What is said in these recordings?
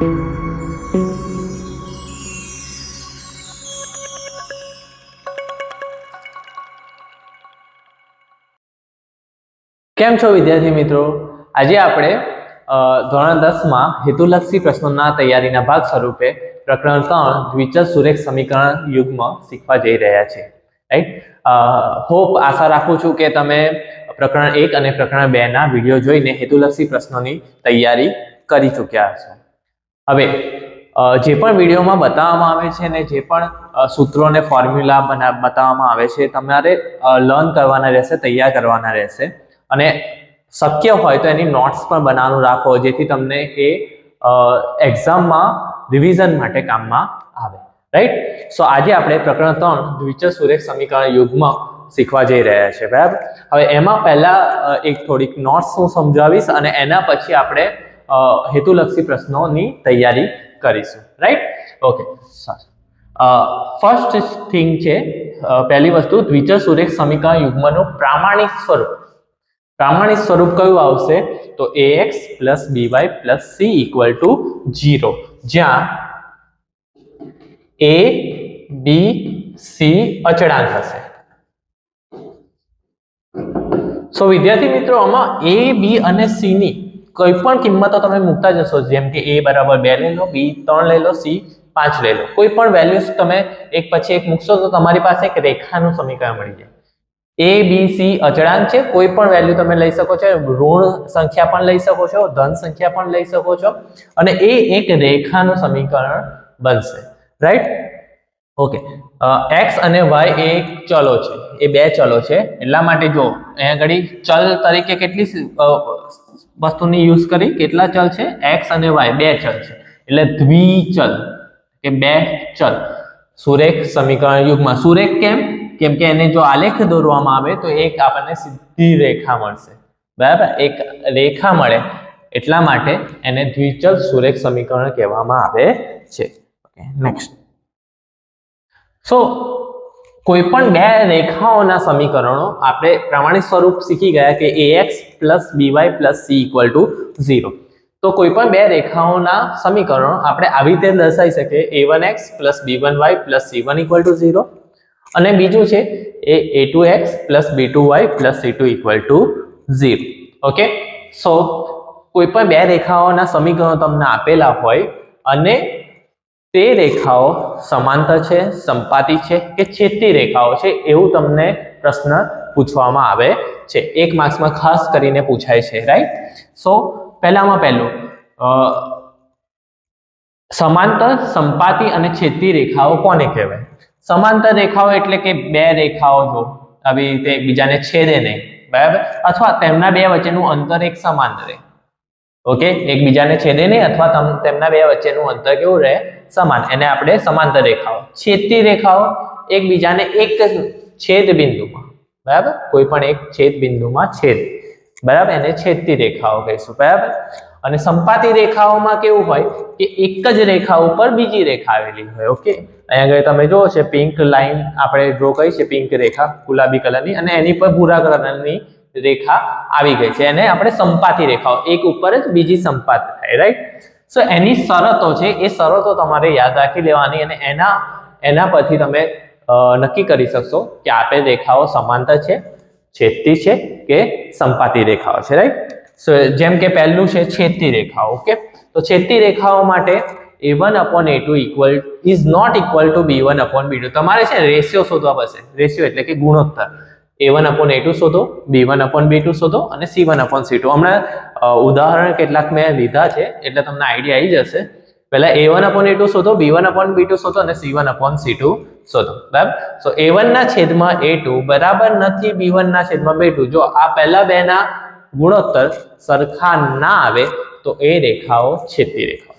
કેમ છો વિદ્યાર્થી મિત્રો? આજે આપણે ધોરણ દસમાં હેતુલક્ષી પ્રશ્નોના તૈયારીના ભાગ સ્વરૂપે પ્રકરણ ત્રણ, દ્વિચલ સુરેખ સમીકરણ યુગ્મ શીખવા જઈ રહ્યા છે રાઈટ હોપ આશા રાખું છું કે તમે પ્રકરણ એક અને પ્રકરણ બેના વીડિયો જોઈને હેતુલક્ષી પ્રશ્નોની તૈયારી કરી ચૂક્યા હશો. હવે જે પણ વિડીયોમાં બતાવવામાં આવે છે ને જે પણ સૂત્રોને ફોર્મ્યુલા બના, બતાવવામાં આવે છે, તમારે લર્ન કરવાના રહેશે, તૈયાર કરવાના રહેશે. અને શક્ય હોય તો એની નોટ્સ પણ બનાવવાનું રાખો, જેથી તમને એ એક્ઝામમાં રિવિઝન માટે કામમાં આવે. રાઈટ સો આજે આપણે પ્રકરણ ત્રણ દ્વિચલ સુરેખ સમીકરણ યુગમાં શીખવા જઈ રહ્યા છે. બરાબર? હવે એમાં પહેલા એક થોડીક નોટ્સ હું સમજાવીશ અને એના પછી આપણે હેતુલક્ષી પ્રશ્નોની તૈયારી કરીશું. રાઈટ ઓકે ફર્સ્ટ થિંગ છે પહેલી વસ્તુ દ્વિચલ સુરેખ સમીકરણ યુગ્મનું પ્રામાણિક સ્વરૂપ. પ્રામાણિક સ્વરૂપ કયું આવશે? તો A X plus B Y plus C equal to zero જ્યાં એ બી સી અચળાંક હશે. સો વિદ્યાર્થી મિત્રો, આમાં એ બી અને સીની કોઈ પણ કિંમતો તમે મૂકતા જશો જેમ કે એ બરાબર બે લઈ લો, બી ત્રણ લઈ લો, સી પાંચ લઈ લો. કોઈ પણ વેલ્યુઝ તમે એક પછી એક મૂકશો તો તમારી પાસે એક રેખાનું સમીકરણ મળી જાય. એ બી સી અચળાંક છે. કોઈ પણ વેલ્યુ તમે લઈ શકો છો. ઋણ સંખ્યા પણ લઈ શકો છો. ધન સંખ્યા પણ લઈ શકો છો. અને એ એક રેખાનું સમીકરણ બનશે. રાઈટ ઓકે એક્સ અને વાય એ ચલો છે. એ બે ચલો છે. એટલા માટે જો અહીંયા આગળ ચલ તરીકે કેટલી વસ્તુની યુઝ કરી કેટલા ચલ છે? એક્સ અને વાય બે ચલ છે. એટલે દ્વિચલ, કે બે ચલ. સુરેખ સમીકરણ યુગમાં. સુરેખ કેમ? કેમ કે એને જો આલેખ દોરવામાં આવે તો એક આપણને સીધી રેખા મળશે. બરાબર? એક રેખા મળે. એટલા માટે એને દ્વિચલ સુરેખ સમીકરણ કહેવામાં આવે છે. નેક્સ્ટ સો કોઈ પણ બે રેખાઓના સમીકરણો આપણે પ્રમાણિત સ્વરૂપ શીખી ગયા કે ax plus B Y plus C equal to zero તો કોઈ પણ બે રેખાઓના સમીકરણો આપણે આવી રીતે દર્શાવી શકીએ. A one X plus B one Y plus C one equal to zero અને બીજું છે એ A two X plus B two Y plus C two equal to zero okay so કોઈ પણ બે રેખાઓના સમીકરણો તમને આપેલા હોય અને તે રેખાઓ સમાંતર છે, સંપાતી છે કે છેદતી રેખાઓ છે એવું તમને પ્રશ્ન પૂછવામાં આવે છે. એક માર્ક્સમાં ખાસ કરીને પૂછાય છે રાઈટ સો પહેલામાં પહેલું સમાંતર, સંપાતી અને છેદતી રેખાઓ કોને કહેવાય? સમાંતર રેખાઓ એટલે કે બે રેખાઓ જો આવી રીતે એકબીજાને છેદે નહીં, બરાબર? અથવા તેમના બે વચ્ચેનું અંતર એક સમાન રહે. ઓકે એકબીજાને છેદે નહીં અથવા તમ- તેમના બે વચ્ચેનું અંતર કેવું રહે? સમાન. એને આપણે સમાંતર રેખાઓ. છેદતી રેખાઓ એકબીજાને એક છેદ બિંદુમાં બરાબર? કોઈ પણ એક છેદ બિંદુમાં છેદ. બરાબર? એને છેદતી રેખાઓ કહીશું. બરાબર? અને સંપાતી રેખાઓમાં કેવું હોય કે એક જ રેખા ઉપર બીજી રેખા આવેલી હોય. ઓકે? અહીંયા આગળ તમે જુઓ છે, પિંક લાઈન આપણે ડ્રો કરી છે, પિંક રેખા, ગુલાબી કલરની, અને એની પર ભૂરા કલરની રેખા આવી ગઈ છે. એને આપણે સંપાતી રેખાઓ. એક ઉપર જ બીજી સંપાત થાય રાઈટ સો એની શરતો છે, એ શરતો તમારે યાદ રાખી લેવાની અને એના એના પરથી તમે નક્કી કરી શકશો કે આપેલ રેખાઓ સમાંતર છે, છેદતી છે કે સંપાતી રેખાઓ છે રાઈટ સો જેમ કે પહેલું છે છેદતી રેખાઓ ઓકે તો છેદતી રેખાઓ માટે A one upon A two equal is not equal to B one upon B two તમારે છે રેશિયો શોધવા પડશે. રેશિયો એટલે કે ગુણોત્તર. A one upon A two શોધો B one upon B two શોધો અને C one upon C two હમણાં ઉદાહરણ કેટલાક મેં લીધા છે, એટલે તમને આઈડિયા આવી જશે. પહેલા A one upon A two શોધો B one upon B two શોધો અને C one upon C two શોધો. બરાબર? સો એ વન ના છેદમાં એ ટુ બરાબર નથી બી વન ના છેદમાં બે ટુ જો આ પહેલા બે ના ગુણોત્તર સરખા ના આવે, તો એ રેખાઓ છેદતી રેખાઓ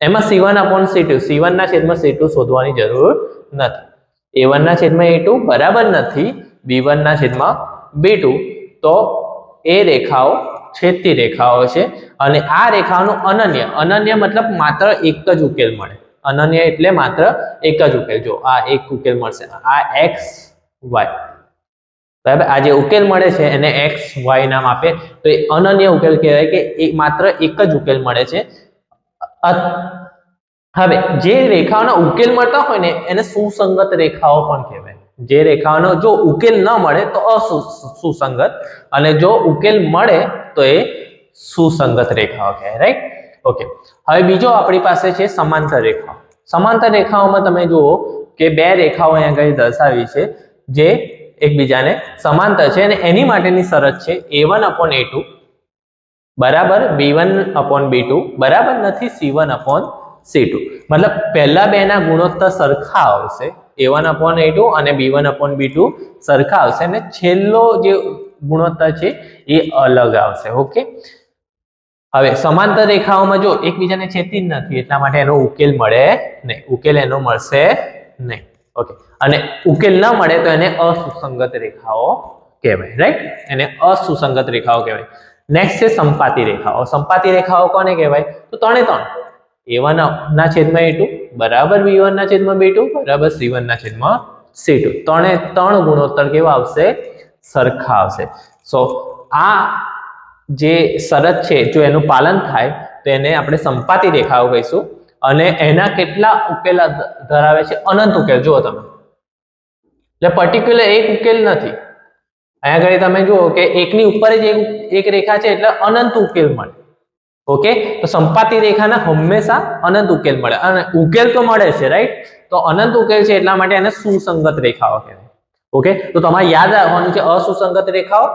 એમાં C one upon C two C one ના છેદમાં સી ટુ શોધવાની જરૂર નથી. એ વન ના છેદમાં એ ટુ બરાબર નથી બી વન ના છેદમાં બી ટુ તો એ રેખાઓ છેદતી રેખાઓ છે અને આ રેખાઓનું અનન્ય અનન્ય મતલબ માત્ર એક જ ઉકેલ મળે. અનન્ય એટલે માત્ર એક જ ઉકેલ. જો આ એક ઉકેલ મળશે, આ એક્સ વાય. બરાબર? આ જે ઉકેલ મળે છે એને એક્સ વાય નામ આપે. તો એ અનન્ય ઉકેલ કહેવાય કે એ માત્ર એક જ ઉકેલ મળે છે. હવે જે રેખાઓના ઉકેલ મળતા હોય ને એને સુસંગત રેખાઓ પણ કહેવાય. જે રેખાઓનો જો ઉકેલ ન મળે તો અસુસંગત અને જો ઉકેલ મળે તો એ સુસંગત રેખાઓ કહેવાય રાઈટ ઓકે હવે બીજો આપણી પાસે છે સમાંતર રેખાઓ. સમાંતર રેખાઓમાં તમે જુઓ કે બે રેખાઓ અહીંયા આગળ દર્શાવી છે, જે એકબીજાને સમાંતર છે અને એની માટેની શરત છે A one upon A two બરાબર B one upon B two બરાબર નથી C one upon C two મતલબ પહેલા બેના ગુણોત્તર સરખા આવશે A one upon A two અને B one upon B two સરખા આવશે અને છેલ્લો જે ગુણોત્તર છે એ અલગ આવશે ઓકે હવે સમાંતર રેખાઓમાં જો એકબીજાને છેતી જ નથી, એટલા માટે એનો ઉકેલ મળે નહીં. ઉકેલ એનો મળશે નહીં ઓકે અને ઉકેલ ન મળે તો એને અસુસંગત રેખાઓ કહેવાય રાઈટ એને અસુસંગત રેખાઓ કહેવાય. નેક્સ્ટ છે સંપાતી રેખાઓ. સંપાતી રેખાઓ કોને કહેવાય? તો ત્રણે ત્રણ. એ વન ના છેદમાં એ ટુ બરાબર બી વન ના છેદમાં બી ટુ બરાબર સી વન ના છેદમાં સી ટુ ત્રણે ત્રણ ગુણોત્તર કેવા આવશે? સરખા આવશે. સો આ જે શરત છે, જો એનું પાલન થાય, તો એને આપણે સંપાતી રેખાઓ કહીશું. અને એના કેટલા ઉકેલ ધરાવે છે? અનંત ઉકેલ. જુઓ તમે. એટલે પર્ટિક્યુલર એક ઉકેલ નથી. અહીંયા આગળ તમે જુઓ કે એકની ઉપર જ એક એક રેખા છે, એટલે અનંત ઉકેલ મળે. ઓકે? તો સંપાતી રેખાના હંમેશા અનંત ઉકેલ મળે. અને ઉકેલ તો મળે છે રાઈટ તો અનંત ઉકેલ છે એટલા માટે એને સુસંગત રેખાઓ કહેવાય. ઓકે તો તમારે યાદ રાખવાનું છે અસુસંગત રેખાઓ.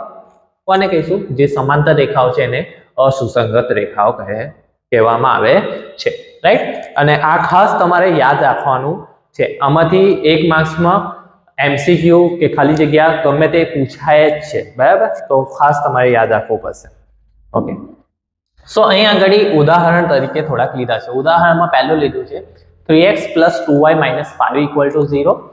કોને કહીશું? જે સમાંતર રેખાઓ છે એને અસુસંગત રેખાઓ કહે, કહેવામાં આવે છે. રાઈટ અને આ ખાસ તમારે યાદ રાખવાનું છે. આમાંથી એક માર્ક્સમાં એમસીક્યુ કે ખાલી જગ્યા ગમે તે પૂછાય જ છે. બરાબર? તો ખાસ તમારે યાદ રાખવું પડશે. ઓકે સો અહીં આગળ ઉદાહરણ તરીકે થોડાક લીધા છે. ઉદાહરણમાં પહેલું લીધું છે. Three X plus two Y minus five equal to zero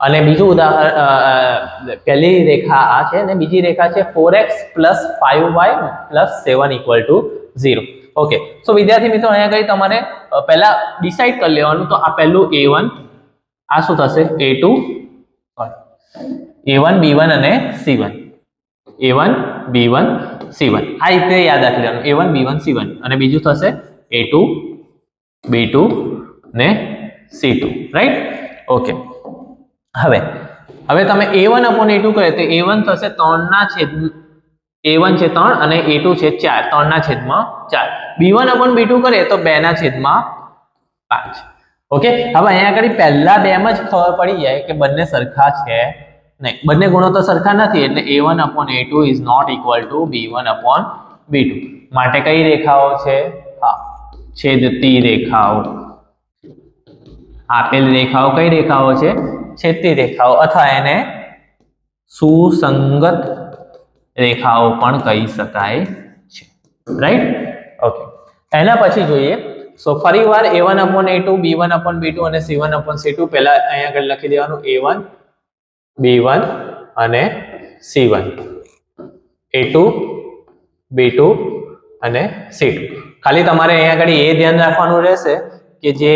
અને બીજું ઉદાહરણ પહેલી રેખા આ છે અને બીજી રેખા છે four X plus five Y plus seven equal to zero okay so વિદ્યાર્થી મિત્રો, અહીંયા આગળ તમારે પહેલા ડિસાઈડ કરી લેવાનું. તો આ પહેલું એ વન આ શું થશે? A two A one B one અને C one A one B one C one આ રીતે યાદ રાખી લેવાનું. A one B one C one અને બીજું થશે એ ટુ બી ટુ ને સી ટુ રાઈટ ઓકે હવે હવે તમે A one upon A two કરે તો એ વન થશે ત્રણના છેદ એ વન છે ત્રણ અને એ ટુ છે ચાર, ત્રણના છેદમાં ચાર. B one upon B two કરે તો બેના છેદમાં પાંચ. ઓકે હવે અહીંયા આગળ પહેલા બેમાં જ ખબર પડી જાય કે બંને સરખા છે નહીં. બંને ગુણો તો સરખા નથી, એટલે A one upon A two is not equal to B one upon B two માટે કઈ રેખાઓ છે? હા છેદતી રેખાઓ. આપેલ રેખાઓ કઈ રેખાઓ છે? છેદતી રેખાઓ અથવા એને સુસંગત રેખાઓ પણ કહી શકાય છે. રાઈટ ઓકે એના પછી જોઈએ. સો ફરી વાર A one upon A two B one upon B two અને C one upon C two પહેલા અહીંયા આગળ લખી દેવાનું. એ વન બી વન અને C one A two B two અને સી ટુ ખાલી તમારે અહીંયા આગળ એ ધ્યાન રાખવાનું રહેશે કે જે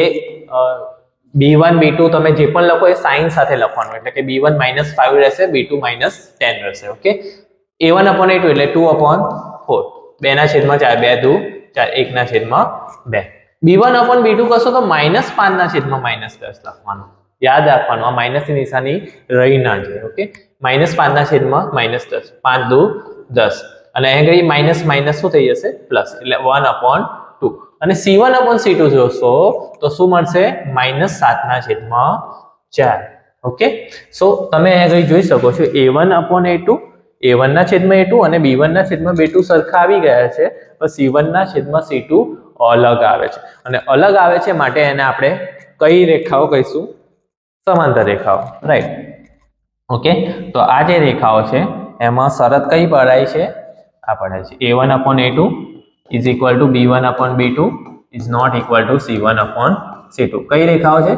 બી વન બી ટુ તમે જે પણ લખો એ સાઇન સાથે લખવાનું, એટલે કે બી વન માઇનસ ફાઈવ રહેશે બી ટુ માઇનસ ટેન રહેશે okay A one upon A two એટલે ટુ અપોન ફોર બેના છેદમાં ચાર, બે, દુ, ચાર, એકના છેદમાં બે. B one upon B two કરશો તો માઇનસ પાંચના છેદમાં માઇનસ દસ લખવાનું. યાદ રાખવાનું, આ માઇનસની નિશાની રહી ના જાય ઓકે માઇનસ પાંચના છેદમાં માઇનસ દસ. પાંચ, દુ, દસ. અને અહીંયા ગઈ માઇનસ માઇનસ શું થઈ જશે? પ્લસ એટલે વન અપોન અને સી વન અપોન સી જોશો, તો શું મળશે? માઇનસ સાતના છેદમાં ચાર. ઓકે? સો તમે આગળ જોઈ શકો છો A one upon A two A વનના છેદમાં એ અને બી વનના છેદમાં બે સરખા આવી ગયા છે. પણ સી વનના છેદમાં સી અલગ આવે છે. અને અલગ આવે છે માટે એને આપણે કઈ રેખાઓ કહીશું? સમાંતર રેખાઓ રાઈટ ઓકે? તો આ જે રેખાઓ છે, એમાં શરત કઈ પડાય છે? આ પડાય છે. A one upon A two is equal to B one upon B two is not equal to C upon C two કઈ રેખાઓ છે?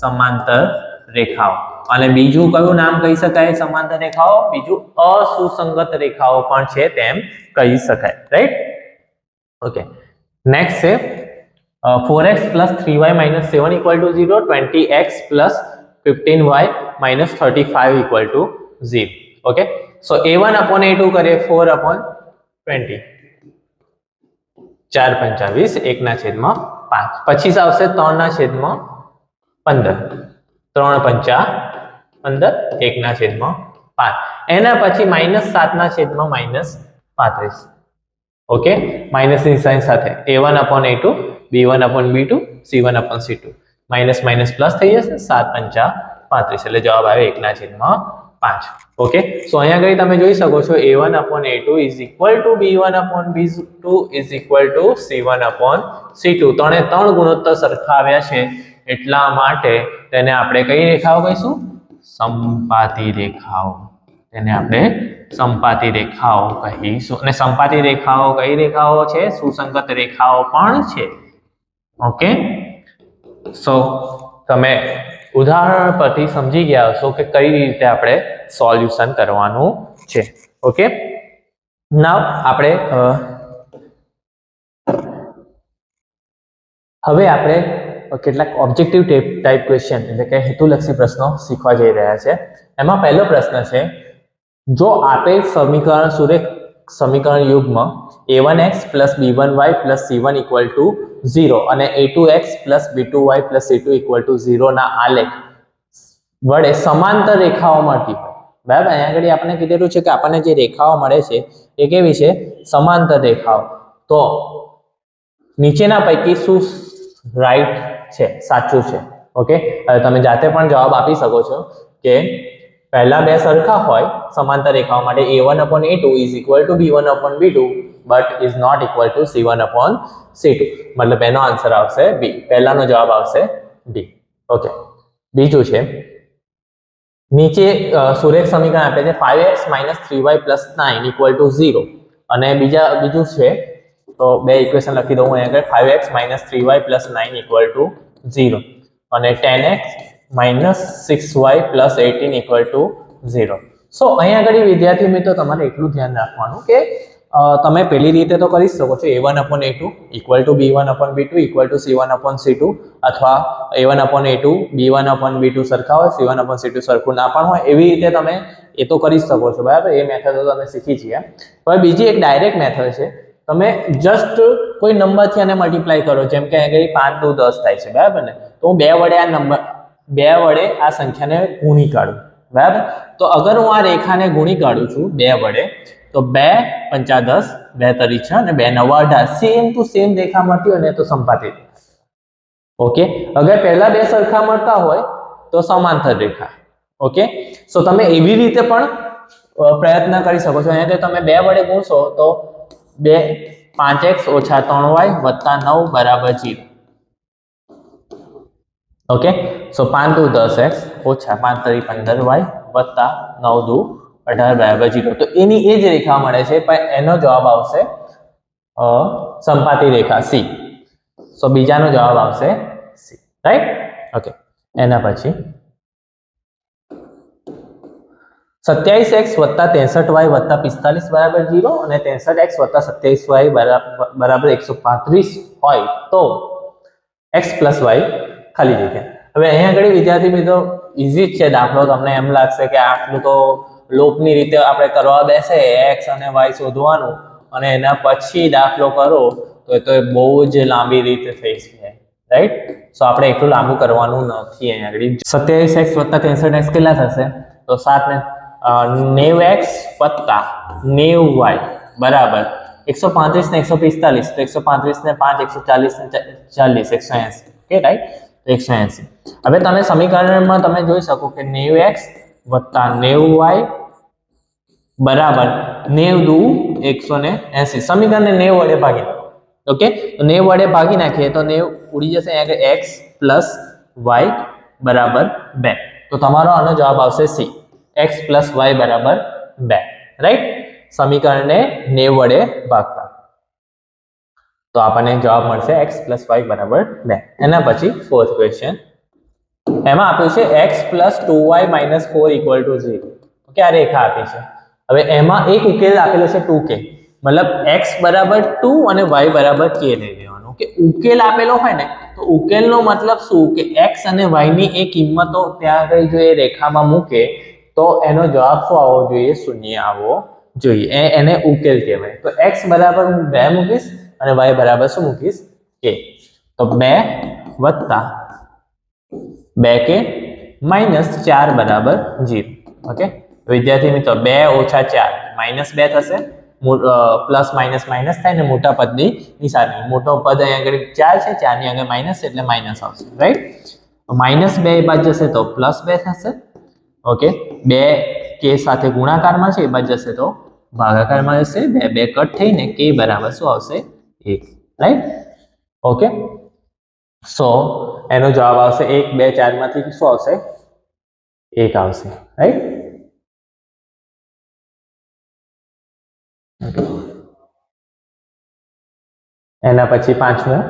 સમાંતર રેખાઓ. અને બીજું કયું નામ કહી શકાય સમાંતર રેખાઓ? બીજું અસુસંગત રેખાઓ પણ છે તેમ કહી શકાય. રાઈટ ઓકે નેક્સ્ટ છે four x plus three y minus seven equal to zero twenty x plus fifteen y minus thirty five equal to zero okay so A one upon A two કરીએ four upon twenty ચાર પંચાવીસ એકના છેદમાં પાંચ. પચીસ આવશે ત્રણના છેદમાં પંદર. ત્રણ પંચા પંદર, એકના છેદમાં પાંચ. એના પછી માઇનસ સાતના છેદમાં માઇનસ પાંત્રીસ. ઓકે? માઇનસની સાઇન સાથે. A one upon A two B one upon B two C one upon C two minus minus plus થઈ જશે સાત પંચા પાંત્રીસ. એટલે જવાબ આવે એકના છેદમાં પાંચ. ઓકે સો અહીંયા ગઈ તમે જોઈ શકો છો A one upon A two is equal to B one upon B two is equal to C one upon C two ત્રણે ત્રણ ગુણોત્તર સરખા આવ્યા છે. એટલા માટે તેને આપણે કઈ રેખાઓ કહીશું? સંપાતી રેખાઓ. તેને આપણે સંપાતી રેખાઓ કહીશું. અને સંપાતી રેખાઓ કઈ રેખાઓ છે? સુસંગત રેખાઓ પણ છે. ઓકે સો તમે ઉદાહરણ પરથી સમજી ગયા હશો કે કઈ રીતે આપણે સોલ્યુશન કરવાનું છે. ઓકે? નાવ આપણે હવે આપણે કેટલાક ઓબ્જેક્ટિવ ટાઈપ ક્વેશ્ચન એટલે કે હેતુલક્ષી પ્રશ્નો શીખવા જઈ રહ્યા છે. એમાં પહેલો પ્રશ્ન છે, જો આપેલ સમીકરણ સુરેખ સમીકરણ યુગમાં A one x plus B one y plus C one equal to zero અને A two x plus B two y plus C two equal to ઝીરોના આલેખ વડે સમાંતર રેખાઓ મળતી હોય બરાબર? અહીંયા આગળ આપણે કીધેલું છે કે આપણને જે રેખાઓ મળે છે એ કેવી છે? સમાંતર રેખાઓ. તો નીચેના પૈકી શું રાઈટ છે? સાચું છે. ઓકે? હવે તમે જાતે પણ જવાબ આપી શકો છો કે પહેલા બે સરખા હોય સમાંતર રેખાઓ માટે A one upon A two is equal to B one upon B two but is not equal to C one upon C two મતલબ એનો આન્સર આવશે બી પહેલાનો જવાબ આવશે બી ઓકે બીજું છે નીચે સુરેખ સમીકરણ આપે છે five x minus three y plus nine equal to zero અને બીજા, બીજું છે, તો બે ઇક્વેશન લખી દઉં અહીંયા આગળ five x minus three y plus nine equal to zero અને ten x minus six y plus eighteen equal to zero so અહીંયા આગળ વિદ્યાર્થી મિત્રો તમારે એટલું ધ્યાન રાખવાનું કે તમે પેલી રીતે તો કરી શકો છો. A one upon A two equal to B one upon B two equal to C one upon C two અથવા A one upon A two B one upon B two સરખા હોય C one upon C two સરખું ના પણ હોય, એવી રીતે તમે એ તો કરી શકો છો. બરાબર? એ મેથડ તો તમે શીખી છીએ હવે બીજી એક ડાયરેક્ટ મેથડ છે. તમે જસ્ટ કોઈ નંબરથી આને મલ્ટીપ્લાય કરો. જેમ કે અહીં પાંચ, દુ, દસ થાય છે. બરાબર ને? તો હું બે વડે આ નંબર બે વડે આ સંખ્યાને ગુણી કાઢું. બરાબર? તો અગર હું આ રેખાને ગુણી કાઢું છું બે વડે તો બે પંચા દસ, બે તરી છ અને બે નવા અઢાર. સેમ ટુ સેમ રેખા મળતી હોય ને તો સંપાતી ઓકે અગર પહેલા બે સરખા મળતા હોય તો સમાંતર રેખા. ઓકે સો તમે એવી રીતે પણ પ્રયત્ન કરી શકો છો. અહીંયા તમે બે વડે ગુણશો તો બે પાંચ એક્સ ઓછા ત્રણ વાય વત્તા નવ બરાબર જીરો. ઓકે સો પાંચ દુ દસ એક્સ ઓછા પાંચ તરી પંદર વાય વત્તા નવ દુ અઢાર બરાબર જીરો તો એની એ જ રેખા મળે છે, પણ એનો જવાબ આવશે સંપાતી રેખા સી. સો બીજાનો જવાબ આવશે સી. રાઈટ ઓકે એના પછી સત્યાવીસ એક્સ વત્તા ત્રેસઠ વાય વત્તા પિસ્તાલીસ બરાબર જીરો અને ત્રેસઠ એક્સ વત્તા સત્યાવીસ વાય બરાબર એકસો પાંત્રીસ હોય તો એક્સ પ્લસ વાય ખાલી જગ્યા. હવે અહીંયા આગળ વિદ્યાર્થી મિત્રો ઇઝી જ છે દાખલો. તમને એમ લાગશે કે આટલું તો લોપની રીતે આપણે કરવા બેસે એક્સ અને વાય શોધવાનું, અને એના પછી દાખલો કરો, તો એ તો એ બહુ જ લાંબી રીતે થઈ છે રાઈટ સો આપણે એટલું લાંબુ કરવાનું નથી અહીંયા આગળ. સત્યાવીસ એક્સ વત્તા ત્રેસઠ એક્સ કેટલા થશે? તો સાત ને નેવ એક્સ વત્તા નેવ વાય બરાબર. એકસો પાંત્રીસ ને એકસો પિસ્તાલીસ, તો એકસો પાંત્રીસ ને પાંચ, એકસો ચાલીસ ને ચાલીસ, એકસો એંસી ઓકે રાઈટ એકસો એંસી. હવે તમે સમીકરણમાં તમે જોઈ શકો કે નેવ એક્સ વત્તા નેવ વાય બરાબર નેવ દુ એકસો ને એંસી. સમીકરણને નેવ વડે ભાગી નાખો. ઓકે? તો નેવ વડે ભાગી નાખીએ તો નેવ ઉડી જશે અહીંયા આગળ એક્સ પ્લસ વાય બરાબર બે. તો તમારો આનો જવાબ આવશે સી. એક્સ પ્લસ વાય બરાબર બે. રાઈટ? સમીકરણને નેવ વડે ભાગતા. તો આપણને જવાબ મળશે એક્સ પ્લસ વાય બરાબર બે. એના પછી ફોર્થ ક્વેશ્ચન એમાં આપ્યું છે x plus two y minus four equal to zero okay, આ રેખા આપી છે. હવે એમાં એક ઉકેલ આપેલો છે ટુ કે. મતલબ એક્સ બરાબર ટુ અને વાય બરાબર કે લઈ લેવાનું કે ઉકેલ આપેલો હોય ને, તો ઉકેલનો મતલબ શું? કે એક્સ અને વાયની એ કિંમતો ત્યાં આગળ જો એ રેખામાં મૂકે, તો એનો જવાબ શું આવવો જોઈએ? શૂન્ય આવવો જોઈએ. એને ઉકેલ કહેવાય. તો એક્સ બરાબર હું બે મૂકીશ અને વાય બરાબર શું મૂકીશ? કે તો બે વત્તા બે કે માઇનસ ચાર બરાબર જીરો. ઓકે? વિદ્યાર્થી મિત્રો, બે ઓછા ચાર, માઇનસ બે થશે. પ્લસ માઇનસ માઇનસ થાય ને મોટા પદની નિશાની. મોટો પદ અહીંયા આગળ ચાર છે, ચારની આગળ માઇનસ એટલે માઇનસ આવશે રાઈટ માઇનસ બે એ બાજુ જશે તો પ્લસ બે થશે. ઓકે? બે કે સાથે ગુણાકારમાં છે એ બાજુ જશે તો ભાગાકારમાં જશે. બે બે કટ થઈને કે બરાબર શું આવશે? એક રાઈટ ઓકે? સો એનો જવાબ આવશે એક, બે, ચારમાંથી શું આવશે. એક આવશે રાઈટ એના પછી પાંચમું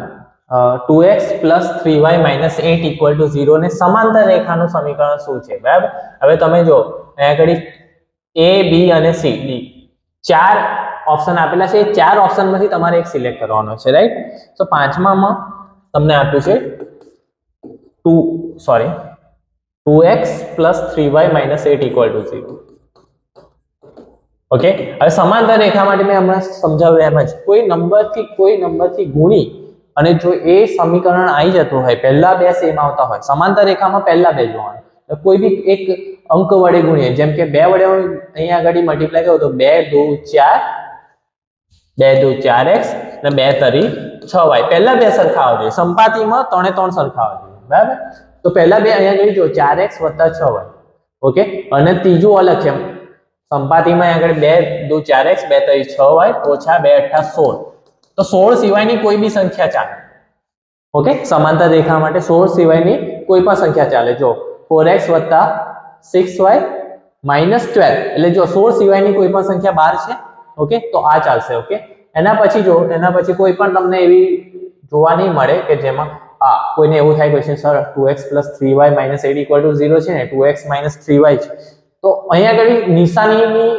two x plus three y minus eight equal to zero ને સમાંતર રેખાનું સમીકરણ શું છે? બરાબર? હવે તમે જો અહીંયા આગળ એ, બી અને સી, ડી. ચાર ઓપ્શન આપેલા છે. એ ચાર ઓપ્શનમાંથી તમારે એક સિલેક્ટ કરવાનો છે રાઈટ તો પાંચમામાં તમને આપ્યું છે two sorry two x plus three y minus eight equal to zero. Okay? હવે સમાંતર રેખા માટે મેં હમણાં સમજાવ્યું એમ જ. કોઈ નંબરથી કોઈ નંબરથી ગુણી અને જો એ સમીકરણ આવી જતું હોય, પહેલા બે સેમ આવતા હોય, સમાંતર રેખામાં પહેલા બે જોવાનું. કોઈ બી એક અંક વડે ગુણીએ, જેમ કે બે વડે હું અહીંયા આગળ મલ્ટીપ્લાય કરું તો બે દો ચાર, બે દો ચાર એક્સ અને બે તરી છ વાય. પહેલા બે સરખા આવજે સંપાતિમાં ત્રણે ત્રણ સરખા આવવા જોઈએ. બરાબર? તો પહેલા બે અહીંયા આગળ જો, ચાર એક્સ વત્તા છ વાય ઓકે? અને ત્રીજું અલગ છે સંપાતીમાં આગળ બે, દો ચાર એક્સ, બે ત્રણ છ વાય ઓછા બે અઠ્ઠા સોળ. તો સોળ સિવાયની કોઈ બી સંખ્યા ચાલે. ઓકે? સમાનતા દેખાવા માટે સોળ સિવાયની કોઈ પણ સંખ્યા ચાલે. જો ફોર એક્સ વત્તા સિક્સ વાય માઇનસ ટ્વેલ્વ. એટલે જો સોળ સિવાયની કોઈ પણ સંખ્યા બાર છે, ઓકે? તો આ ચાલશે, ઓકે? એના પછી જો, એના પછી કોઈ પણ તમને એવી જોવા નહીં મળે કે જેમાં આ કોઈને એવું થાય question sir two x plus three y minus eight equal to zero છે ને? Two x minus three y છે. તો અહીંયા આગળ નિશાનીની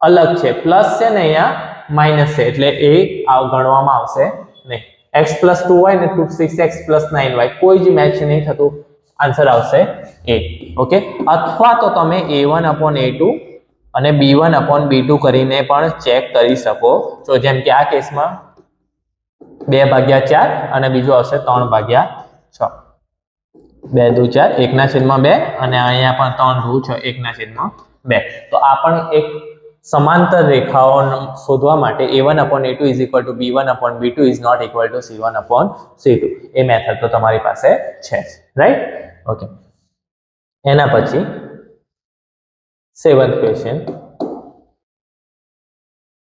અલગ છે. પ્લસ છે ને અહીંયા માઇનસ છે. એટલે એ આ ગણવામાં આવશે નહીં. એક્સ પ્લસ ટુ વાય ને two six x plus nine y કોઈ જ મેચ નહીં થતું. આન્સર આવશે એ. ઓકે અથવા તો તમે A one upon A two અને B one upon B two કરીને પણ ચેક કરી શકો છો. જેમ કે આ કેસમાં બે ભાગ્યા ચાર અને બીજું આવશે ત્રણ ભાગ્યા છ. બે દુ ચાર, એકના છેદમાં બે અને અહીંયા પણ ત્રણ દુ છ, એકના છેદમાં બે. તો આ પણ એક સમાંતર રેખાઓ શોધવા માટે A one upon A two is equal to B one upon B two is not equal to C one upon C two. A method તો તમારી પાસે છે, રાઈટ? ઓકે. એના પછી સેવન્થ ક્વેશ્ચન.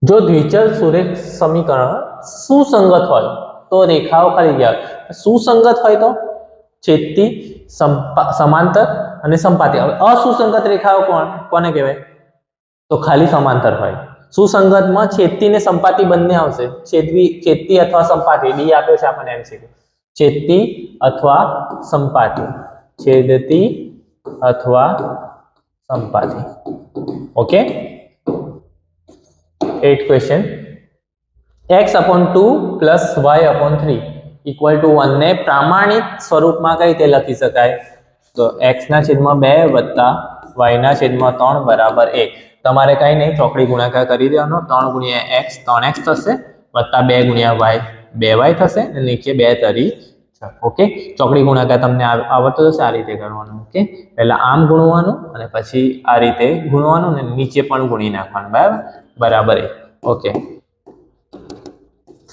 જો દ્વિચલ સુરેખ સમીકરણ સુસંગત હોય તો રેખાઓ ખાલી ગયા. સુસંગત હોય તો છેદતી સમાંતર અને સંપાતી. હવે અસુસંગત રેખાઓ કોણ? કોને કહેવાય? તો ખાલી સમાંતર હોય. સુસંગતમાં છેદતી ને સંપાતી બંને આવશે. છેદવી છેદતી અથવા સંપાતી. ડી આપ્યો છે આપણને એમસીક્યુ છેદતી અથવા સંપાતી. છેદતી અથવા સંપાતી. Okay? Eight question x upon two plus y upon three equal to વનને પ્રામાણિક સ્વરૂપમાં કઈ રીતે લખી શકાય? તો એક્સના છેદમાં બે વત્તા વાયના છેદમાં ત્રણ બરાબર એક. તમારે કઈ નહીં, ચોકડી ગુણાકાર કરી દેવાનો. ત્રણ ગુણ્યા એક્સ ત્રણ એક્સ થશે. વત્તા બે ગુણ્યા વાય બે વાય થશે. અને નીચે બે તરી ઓકે? ચોકડી ગુણાકાર તમને આવ- આવડતો હશે આ રીતે કરવાનું. ઓકે? પહેલા આમ ગુણવાનું અને પછી આ રીતે ગુણવાનું અને નીચે પણ ગુણી નાખવાનું. બરાબર? બરાબર okay?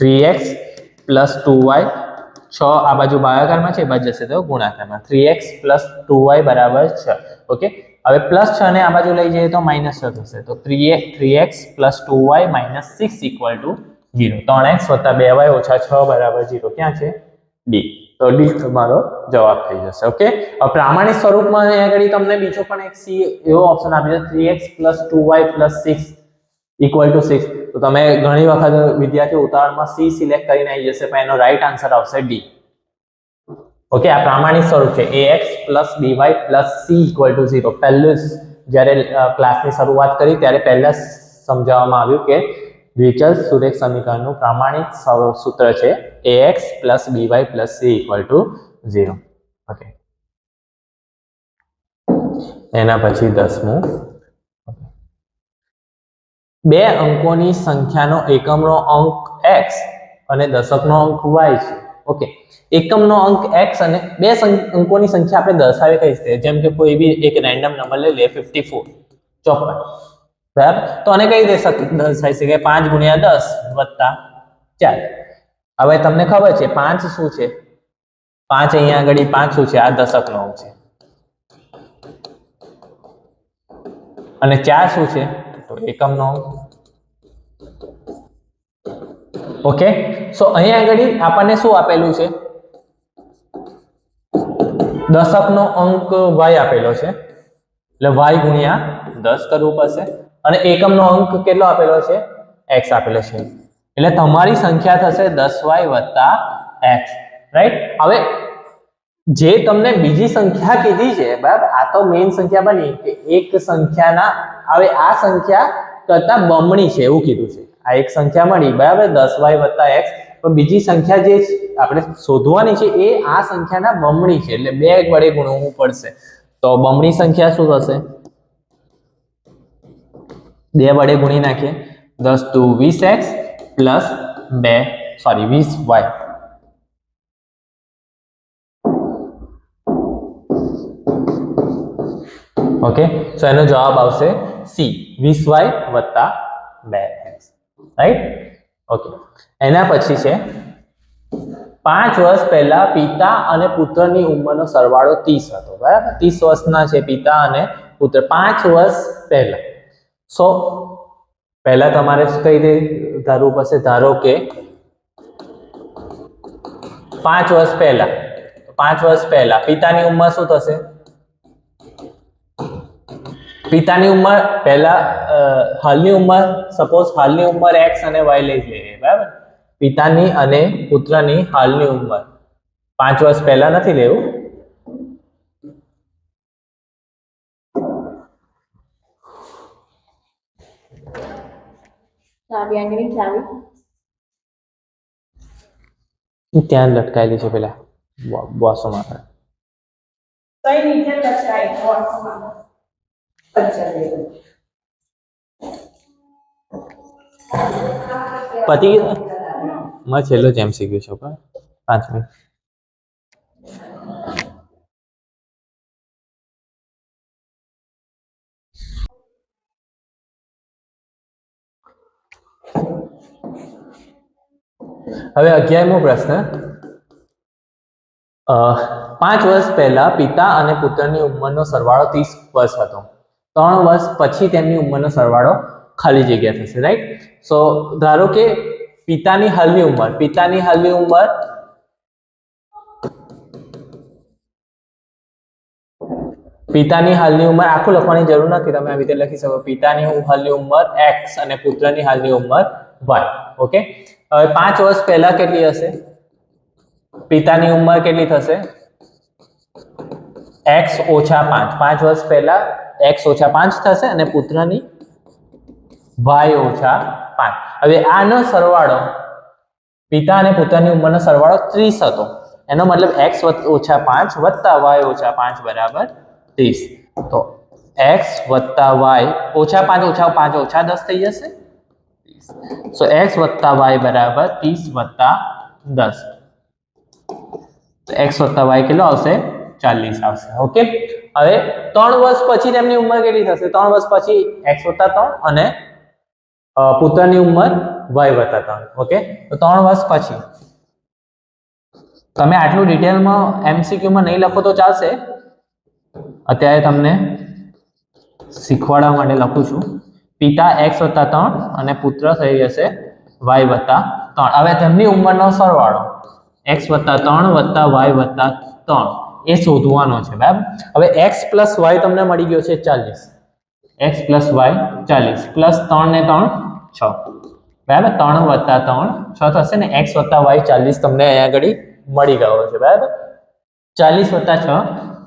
Three x plus two y છ આ બાજુ ભાગાકારમાં છે, એ બાજુ જશે તો ગુણાકારમાં. Three x plus two y બરાબર છ. ઓકે? હવે પ્લસ છ ને આ બાજુ લઈ જઈએ તો માઇનસ છ થશે. તો three x three x plus two y minus six equal to zero ત્રણ એક્સ વત્તા બે વાય ઓછા છ બરાબર જીરો ક્યાં છે? ડી તો ડી તમારો જવાબ થઈ જશે. ઓકે? પ્રામાણિક સ્વરૂપમાં આગળ તમને બીજો પણ એક સી એવો ઓપ્શન આપી છે. Three x plus two y plus six equal to six તો તમે ઘણી વખત વિદ્યાર્થી ઉતાવળમાં સી સિલેક્ટ કરીને આવી જશે, પણ એનો રાઈટ આન્સર આવશે ડી ઓકે આ પ્રામાણિક સ્વરૂપ છે. X plus B y plus C equal to zero પહેલું જ્યારે ક્લાસની શરૂઆત કરી, ત્યારે પહેલા સમજાવવામાં આવ્યું કે દ્વિચલ સુરેખ સમીકરણનું પ્રામાણિક સૂત્ર છે x plus B y plus C equal to zero okay એના પછી દસમું. બે અંકોની સંખ્યાનો એકમનો અંક x અને દશકનો અંક y છે. ઓકે એકમનો અંક x અને બે અંકોની સંખ્યા આપણે દર્શાવી કઈ રીતે? જેમ કે કોઈ બી એક રેન્ડમ નંબર લે ફિફ્ટી ફોર ચોપન બરાબર? તો આને કઈ રીતે દર્શાવી શકે પાંચ ગુણ્યા દસ વત્તા ચાર. હવે તમને ખબર છે, પાંચ શું છે? પાંચ અહીંયા આગળ પાંચ શું છે? આ દશકનો અંક છે. અને ચાર શું છે? તો એકમનો ઓકે સો અહીંયા આગળ આપણને શું આપેલું છે? દશકનો અંક વાય આપેલો છે. એટલે વાય ગુણ્યા દસ કરવું પડશે. અને એકમનો અંક કેટલો આપેલો છે? એક્સ આપેલો છે. એટલે તમારી સંખ્યા થશે દસ વાય વત્તા એક્સ રાઈટ હવે, જે તમને બીજી સંખ્યા કીધી છે, બરાબર, આ તો મેઇન સંખ્યા બની કે એક સંખ્યાના હવે આ સંખ્યા કરતા બમણી છે એવું કીધું છે. આ એક સંખ્યા મળી, બરાબર? દસ વાય વત્તા એક્સ. પણ બીજી સંખ્યા જે આપણે શોધવાની છે, એ આ સંખ્યાના બમણી છે. એટલે બે વડે ગુણવું પડશે. તો બમણી સંખ્યા શું થશે? બે વડે ગુણી નાખીએ. દસ ટુ વીસ એક્સ પ્લસ બે, સોરી, વીસ વાય. ઓકે? સો એનો જવાબ આવશે સી વીસ વાય વત્તા બે એક્સ રાઈટ ઓકે એના પછી છે, પાંચ વર્ષ પહેલા પિતા અને પુત્રની ઉંમરનો સરવાળો ત્રીસ હતો. બરાબર? ત્રીસ વર્ષના છે પિતા અને પુત્ર. પાંચ વર્ષ પહેલા. સો પહેલા તમારે કઈ રીતે ધારવું પડશે ધારો કે પાંચ વર્ષ પહેલા. પાંચ વર્ષ પહેલા. પિતાની ઉંમર શું થશે? પિતાની ઉંમર પહેલા હાલની ઉંમર સપોઝ હાલની ઉંમર એક્સ અને વાય લઈ લઈએ બરાબર? પિતાની અને પુત્રની હાલની ઉંમર. પાંચ વર્ષ પહેલા નથી લેવું? ત્યાં લટકાયેલી છે પેલા. બોસો માટે કઈ નીચે લટકાય? બોક્સમાં પતિ મેં છેલ્લો જ એમસીક્યુ છે પણ. પાંચ મિનિટ. હવે અગિયારમો પ્રશ્ન. પાંચ વર્ષ પહેલા પિતા અને પુત્રની ઉંમરનો સરવાળો ત્રીસ વર્ષ હતો. ત્રણ વર્ષ પછી તેમની ઉંમરનો સરવાળો ખાલી જગ્યા થશે રાઈટ સો ધારો કે પિતાની હાલની ઉંમર, પિતાની હાલની ઉંમર પિતાની હાલની ઉંમર આખું લખવાની જરૂર નથી, તમે આવી રીતે લખી શકો. પિતાની હાલની ઉંમર એક્સ અને પુત્રની હાલની ઉંમર વાય ઓકે હવે પાંચ વર્ષ પહેલા કેટલી હશે? પિતાની ઉંમર કેટલી થશે? એક્સ ઓછા પાંચ. પાંચ વર્ષ પહેલા એક્સ ઓછા પાંચ થશે અને પુત્રની વાય ઓછા પાંચ. હવે આનો સરવાળો પિતા અને પુત્રની ઉંમરનો સરવાળો ત્રીસ હતો. એનો મતલબ એક્સ ઓછા પાંચ વત્તા વાય ઓછા પાંચ બરાબર ત્રીસ. તો એક્સ વત્તા વાય ઓછા પાંચ ઓછા પાંચ, ઓછા દસ થઈ જશે. સો એક્સ વત્તા વાય બરાબર ત્રીસ વત્તા દસ. એક્સ વત્તા વાય કેટલો આવશે? ચાલીસ આવશે ઓકે હવે ત્રણ વર્ષ પછી તેમની ઉંમર કેટલી થશે? ત્રણ વર્ષ પછી એક્સ વત્તા ત્રણ અને પુત્રની ઉંમર વાય વત્તા ત્રણ ઓકે તો ત્રણ વર્ષ પછી. તમે આટલું ડિટેલમાં એમસીક્યુમાં નહીં લખો તો ચાલશે. અત્યારે તમને શીખવાડવા માટે લખું છું. પિતા એક્સ વત્તા ત્રણ અને પુત્ર થઈ જશે વાય વત્તા ત્રણ. હવે તેમની ઉંમરનો સરવાળો. એક્સ વત્તા ત્રણ વત્તા વાય વત્તા ત્રણ. એ શોધવાનો છે, બરાબર? હવે એક્સ પ્લસ વાય તમને મળી ગયો છે ચાલીસ. એક્સ પ્લસ વાય ચાલીસ. પ્લસ ત્રણ ને ત્રણ છ. બરાબર? ત્રણ વત્તા ત્રણ છ થશે ને એક્સ વત્તા વાય ચાલીસ તમને અહીંયા આગળ મળી ગયો છે, બરાબર? ચાલીસ વત્તા છ,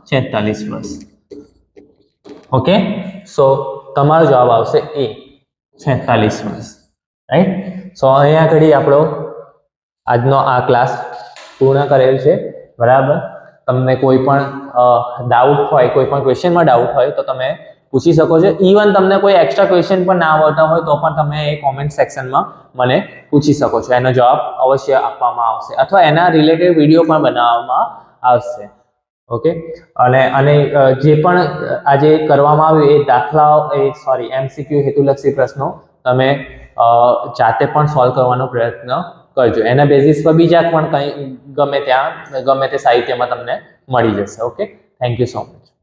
છેતાલીસ વર્ષ ઓકે? સો તમારો જવાબ આવશે એ. છેતાલીસ વર્ષ રાઈટ સો અહીંયા આગળ આપણો આજનો આ ક્લાસ પૂર્ણ કરેલ છે. બરાબર? તમને કોઈ પણ ડાઉટ હોય, કોઈ પણ ક્વેશ્ચનમાં ડાઉટ હોય, તો તમે પૂછી શકો છો. ઇવન તમને કોઈ એક્સ્ટ્રા ક્વેશ્ચન પણ ના આવડતા હોય, તો પણ તમે એ કોમેન્ટ સેક્શનમાં મને પૂછી શકો છો. એનો જવાબ અવશ્ય આપવામાં આવશે અથવા એના રિલેટેડ વીડિયો પણ બનાવવામાં આવશે. ઓકે અને અને જે પણ આજે કરવામાં આવ્યું, એ દાખલાઓ એ સોરી એમસીક્યુ હેતુલક્ષી પ્રશ્નો તમે જાતે પણ સોલ્વ કરવાનો પ્રયત્ન કરજો. એના બેઝિસ પર બીજા પણ કંઈ ગમે ત્યાં, ગમે તે સાહિત્યમાં તમને મળી જશે. Okay thank you so much